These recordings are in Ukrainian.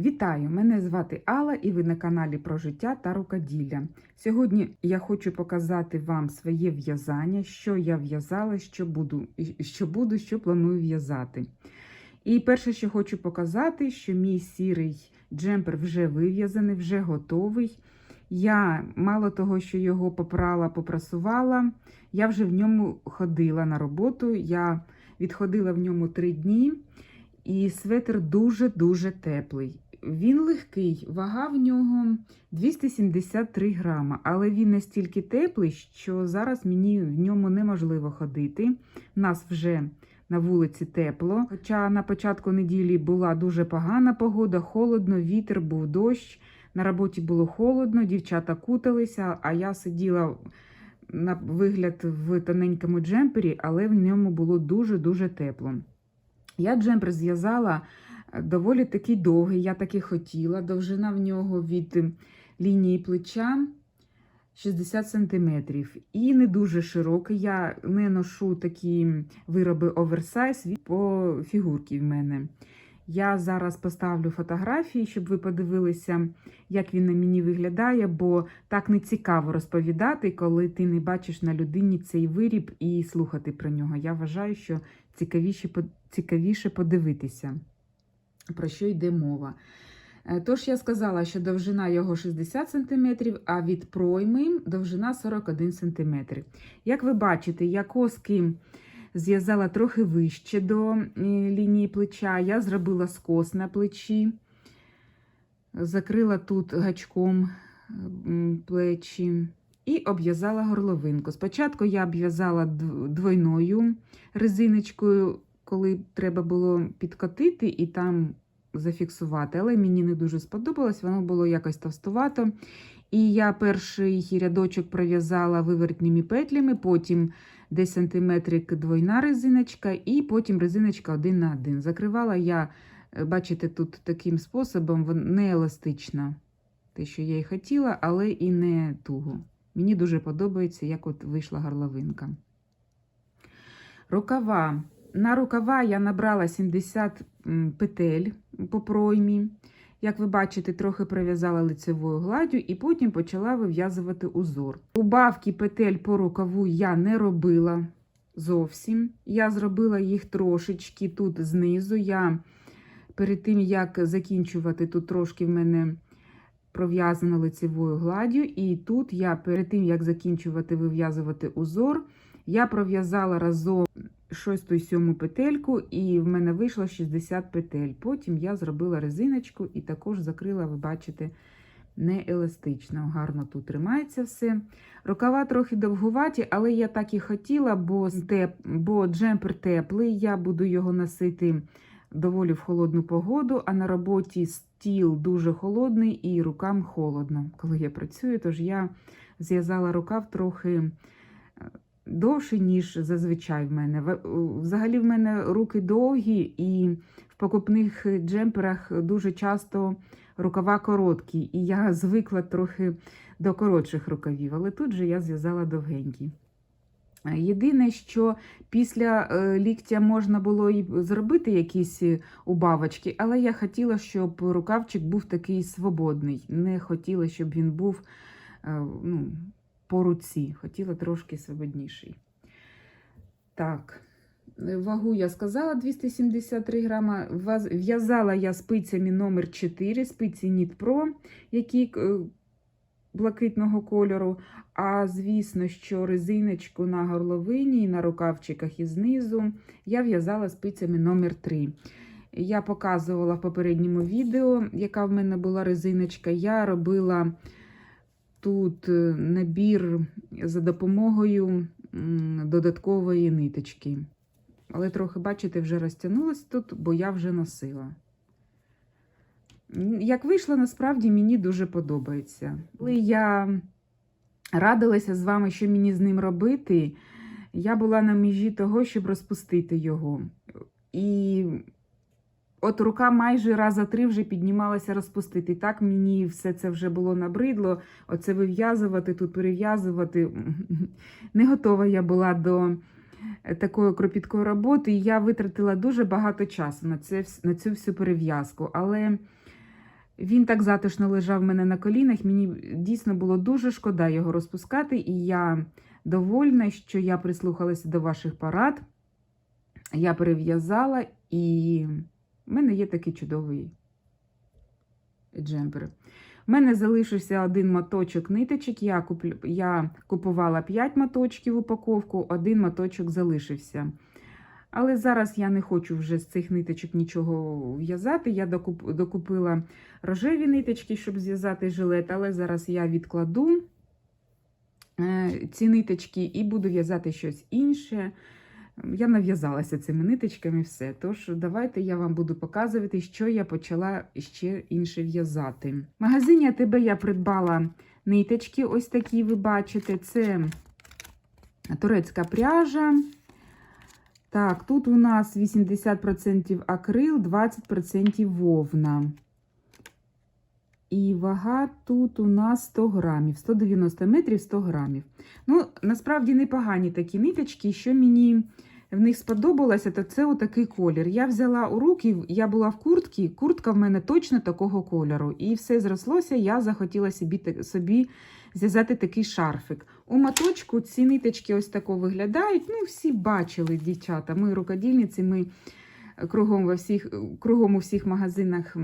Вітаю! Мене звати Алла і ви на каналі про життя та рукоділля. Сьогодні я хочу показати вам своє в'язання, що я в'язала, що буду, що буду, що планую в'язати. І перше, що хочу показати, що мій сірий джемпер вже вив'язаний, вже готовий. Я мало того, що його попрала, попрасувала, я вже в ньому ходила на роботу. Я відходила в ньому три дні. І светр дуже-дуже теплий. Він легкий, вага в нього 273 грама, але він настільки теплий, що зараз мені в ньому неможливо ходити. Нас вже на вулиці тепло. Хоча на початку неділі була дуже погана погода, холодно, вітер, був дощ. На роботі було холодно, дівчата куталися, а я сиділа на вигляд в тоненькому джемпері, але в ньому було дуже-дуже тепло. Я джемпер зв'язала доволі такий довгий, я таки хотіла. Довжина в нього від лінії плеча 60 см. І не дуже широкий. Я не ношу такі вироби оверсайз по фігурці в мене. Я зараз поставлю фотографії, щоб ви подивилися, як він на мені виглядає, бо так не цікаво розповідати, коли ти не бачиш на людині цей виріб і слухати про нього. Я вважаю, що цікавіше подивитися, про що йде мова. Е, Тож я сказала, що довжина його 60 см, а від пройми довжина 41 см. Як ви бачите, я коски зв'язала трохи вище до е, лінії плеча. Я зробила скос на плечі, закрила тут гачком плечі і обв'язала горловинку. Спочатку я обв'язала двойною резиночкою, коли треба було підкотити і там зафіксувати, але мені не дуже сподобалось, воно було якось товстувато. І я перший рядочок пров'язала вивертніми петлями, потім десь сантиметрик двойна резиночка, і потім резиночка один на один. Закривала я, е, бачите, тут таким способом, не еластична, те, що я і хотіла, але і не туго. Мені дуже подобається, як от вийшла горловинка. Рукава. На рукава я набрала 70 петель по проймі. Як ви бачите, трохи прив'язала лицевою гладдю і потім почала вив'язувати узор. Убавки петель по рукаву я не робила зовсім. Я зробила їх трошечки тут знизу. Я перед тим, як закінчувати, тут трошки в мене пров'язано лицевою гладдю. І тут я перед тим, як закінчувати вив'язувати узор, я пров'язала разом шосту і сьому петельку, і в мене вийшло 60 петель. Потім я зробила резиночку і також закрила, ви бачите, не еластично. Гарно тут тримається все. Рукава трохи довгуваті, але я так і хотіла, бо, теп... бо джемпер теплий, я буду його носити доволі в холодну погоду, а на роботі стіл дуже холодний і рукам холодно, коли я працюю. Тож я зв'язала рукав трохи довше, ніж зазвичай в мене. Взагалі, в мене руки довгі, і в покупних джемперах дуже часто рукава короткі, і я звикла трохи до коротших рукавів, але тут же я зв'язала довгенькі. Єдине, що після е, ліктя можна було і зробити якісь убавочки, але я хотіла, щоб рукавчик був такий свободний. Не хотіла, щоб він був е, ну, по руці. Хотіла трошки свободніший. Так, вагу я сказала 273 грама. В'язала я спицями номер 4 спиці Pro, які е, блакитного кольору. А звісно, що резиночку на горловині і на рукавчиках і знизу я в'язала спицями номер 3 Я показувала в попередньому відео, яка в мене була резиночка. Я робила тут е, набір за допомогою додаткової ниточки. Але трохи, бачите, вже розтягнулося тут, бо я вже носила. Як вийшло, насправді мені дуже подобається. Коли я радилася з вами, що мені з ним робити, я була на межі того, щоб розпустити його. І От рука майже раза три вже піднімалася розпустити. Так мені все це вже було набридло. Оце вив'язувати, тут перев'язувати. Не готова я була до е, такої кропіткої роботи. І я витратила дуже багато часу на це, на цю всю перев'язку. Але Він так затишно лежав в мене на колінах. Мені дійсно було дуже шкода його розпускати, і я довольна, що я прислухалася до ваших порад. Я перев'язала, і в мене є такий чудовий джемпер. У мене залишився один моточок ниточок. Я, куплю, я купувала 5 моточків упаковку, один моточок залишився. Але зараз я не хочу вже з цих ниточок нічого в'язати. Я докуп, докупила рожеві ниточки, щоб зв'язати жилет, але зараз я відкладу е, ці ниточки і буду в'язати щось інше. Я нав'язалася цими ниточками все. Тож, давайте я вам буду показувати, що я почала ще інше в'язати. В магазині АТБ я придбала ниточки, ось такі ви бачите. Це турецька пряжа. Так, тут у нас 80% акрил, 20% вовна. І вага тут у нас 100 грамів, 190 метрів 100 грамів. Ну, насправді непогані такі ниточки, що мені в них сподобалося, то це отакий колір. Я взяла у руки, я була в куртці, куртка в мене точно такого кольору. І все зрослося, я захотіла собі, собі зв'язати такий шарфик. У маточку ці ниточки ось тако виглядають. Ну, всі бачили, дівчата. Ми рукодільниці, ми кругом, во всіх, кругом у всіх магазинах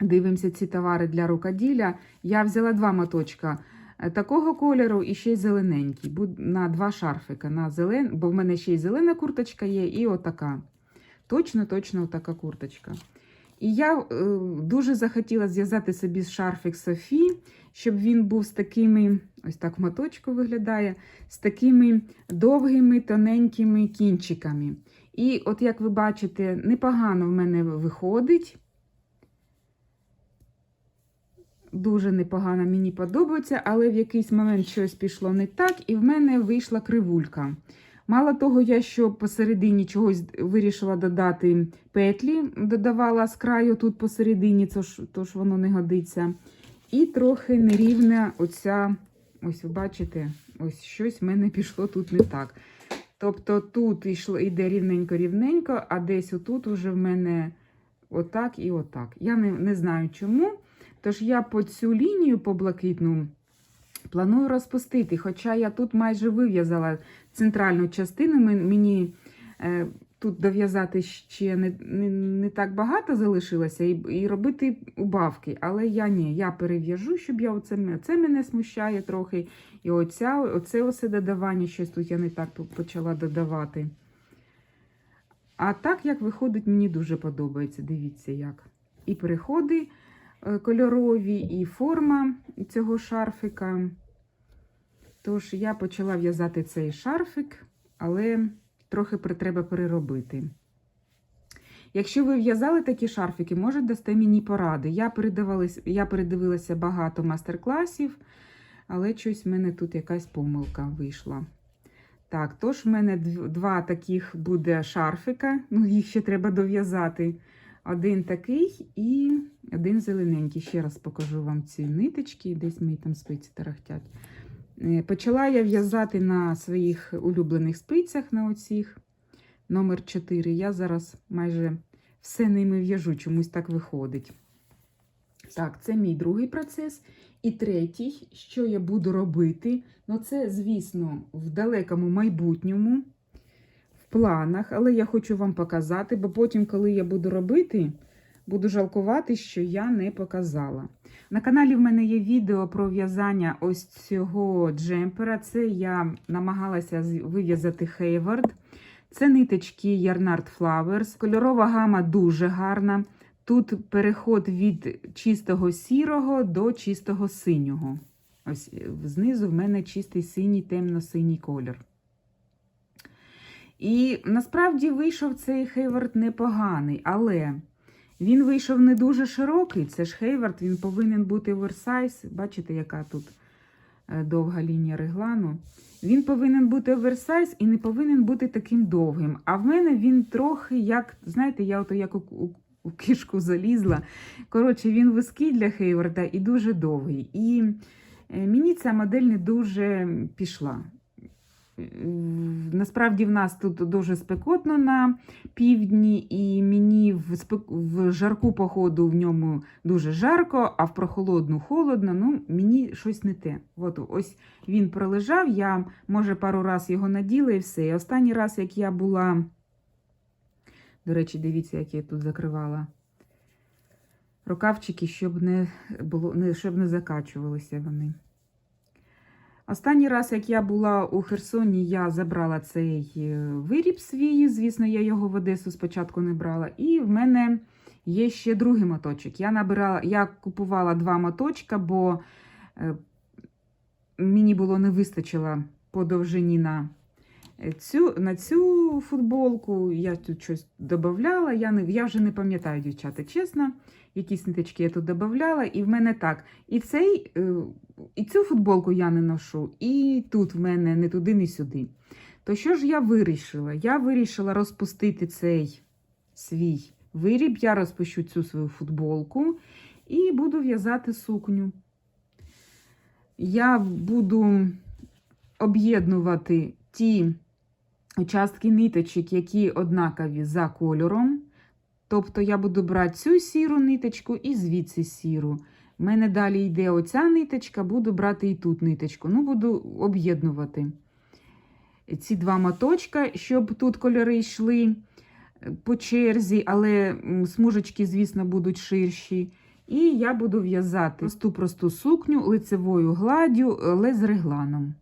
дивимося ці товари для рукоділля. Я взяла два моточка такого кольору і ще й зелененький. На два шарфика. На зелен... Бо в мене ще й зелена курточка є, і отака. Точно-точно отака курточка. І я е, дуже захотіла зв'язати собі шарфик Софі, щоб він був з такими, ось так моточку виглядає, з такими довгими, тоненькими кінчиками. І от, як ви бачите, непогано в мене виходить. Дуже непогано мені подобається, але в якийсь момент щось пішло не так, і в мене вийшла кривулька. Мало того, я що посередині чогось вирішила додати петлі, додавала з краю тут посередині, тож, тож воно не годиться. І трохи нерівна оця, ось ви бачите, ось щось в мене пішло тут не так. Тобто тут йшло, йде рівненько-рівненько, а десь отут вже в мене отак і отак. Я не, не знаю чому. Тож я по цю лінію по блакитну планую розпустити. Хоча я тут майже вив'язала центральну частину, мені е, тут дов'язати ще не не, не так багато залишилося, і і робити убавки. Але я ні, я перев'яжу, щоб я оце, це мене смущає трохи. І оця, оце оце додавання, щось тут я не так почала додавати. А так, як виходить, мені дуже подобається. Дивіться, як. І переходи. Е, кольорові і форма цього шарфика. Тож, я почала в'язати цей шарфик, але трохи треба переробити. Якщо ви в'язали такі шарфики, може дасте мені поради. Я я передивилася багато мастер-класів, але щось в мене тут якась помилка вийшла. Так, тож в мене два таких буде шарфика, ну їх ще треба дов'язати. Один такий і один зелененький. Ще раз покажу вам ці ниточки, десь мої там спиці тарахтять. Е, почала я в'язати на своїх улюблених спицях на оцих номер 4. Я зараз майже все ними в'яжу, чомусь так виходить. Так, це мій другий процес. І третій, що я буду робити, ну це, звісно, в далекому майбутньому планах, але я хочу вам показати, бо потім, коли я буду робити, буду жалкувати, що я не показала. На каналі в мене є відео про в'язання ось цього джемпера. Це я намагалася вив'язати Хейвард. Це ниточки Yarnard Flowers. Кольорова гама дуже гарна. Тут переход від чистого сірого до чистого синього. Ось знизу в мене чистий синій, темно-синій колір. І насправді вийшов цей Хейвард непоганий, але він вийшов не дуже широкий. Це ж Хейвард, він повинен бути оверсайз. Бачите, яка тут е, довга лінія реглану. Він повинен бути оверсайз і не повинен бути таким довгим. А в мене він трохи, як, знаєте, я ото як у, у, у кишку залізла. Коротше, він вузький для Хейварда і дуже довгий. І е, мені ця модель не дуже пішла. Насправді в нас тут дуже спекотно на півдні, і мені в, спек... в жарку походу в ньому дуже жарко, а в прохолодну холодно. Ну, мені щось не те. От ось він пролежав, я, може, пару раз його наділа і все. І останній раз, як я була, до речі, дивіться, як я тут закривала рукавчики, щоб не було, щоб не закачувалися вони. Останній раз, як я була у Херсоні, я забрала цей е, виріб свій. Звісно, я його в Одесу спочатку не брала. І в мене є ще другий моточок. Я набирала, я купувала два моточка, бо е, мені було не вистачило по довжині на цю, на цю футболку. Я тут щось додавала. Я, я вже не пам'ятаю, дівчата, чесно. Якісь ниточки я тут додавала, і в мене так. І цей, е, і цю футболку я не ношу, і тут в мене не туди, не сюди. То що ж я вирішила? Я вирішила розпустити цей свій виріб, я розпущу цю свою футболку і буду в'язати сукню. Я буду об'єднувати ті участки ниточок, які однакові за кольором. Тобто я буду брати цю сіру ниточку і звідси сіру. У мене далі йде оця ниточка, буду брати і тут ниточку. Ну, буду об'єднувати ці два моточка, щоб тут кольори йшли по черзі, але смужечки, звісно, будуть ширші. І я буду в'язати просту просту сукню лицевою гладдю, але з регланом.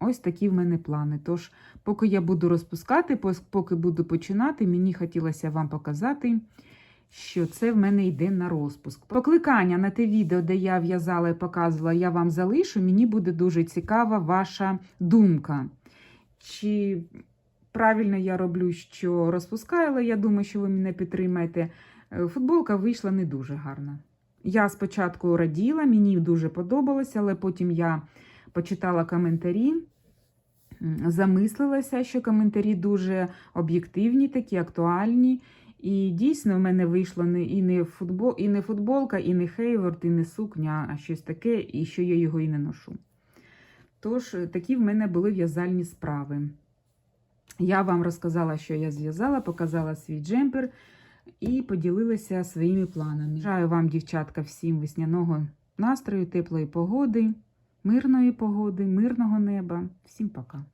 Ось такі в мене плани. Тож, поки я буду розпускати, поки буду починати, мені хотілося вам показати, що це в мене йде на розпуск. Покликання на те відео, де я в'язала і показувала, я вам залишу. Мені буде дуже цікава ваша думка. Чи правильно я роблю, що розпускаю, я думаю, що ви мене підтримаєте. Е, Футболка вийшла не дуже гарна. Я спочатку раділа, мені дуже подобалося, але потім я почитала коментарі, замислилася, що коментарі дуже об'єктивні, такі актуальні. І дійсно в мене вийшло не, і, не футбол, і не футболка, і не хейворд, і не сукня, а щось таке, і що я його і не ношу. Тож, такі в мене були в'язальні справи. Я вам розказала, що я зв'язала, показала свій джемпер і поділилася своїми планами. Бажаю вам, дівчатка, всім весняного настрою, теплої погоди, мирної погоди, мирного неба. Всім пока!